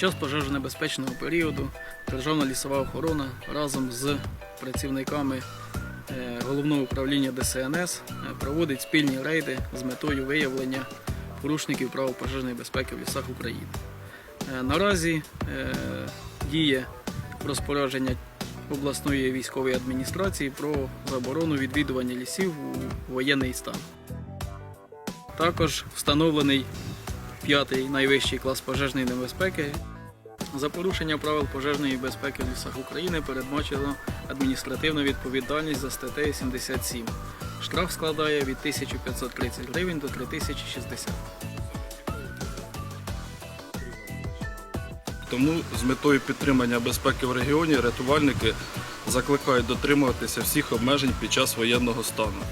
час пожежонебезпечного періоду Державна лісова охорона разом з працівниками е, головного управління ДСНС е, проводить спільні рейди з метою виявлення порушників правил пожежної безпеки в лісах України. Е, Наразі діє розпорядження обласної військової адміністрації про заборону відвідування лісів у воєнний стан. Також встановлений п'ятий найвищий клас пожежної небезпеки. За порушення правил пожежної безпеки в лісах України передбачено адміністративну відповідальність за статтею 77. Штраф складає від 1530 гривень до 3060. Тому з метою підтримання безпеки в регіоні рятувальники закликають дотримуватися всіх обмежень під час воєнного стану.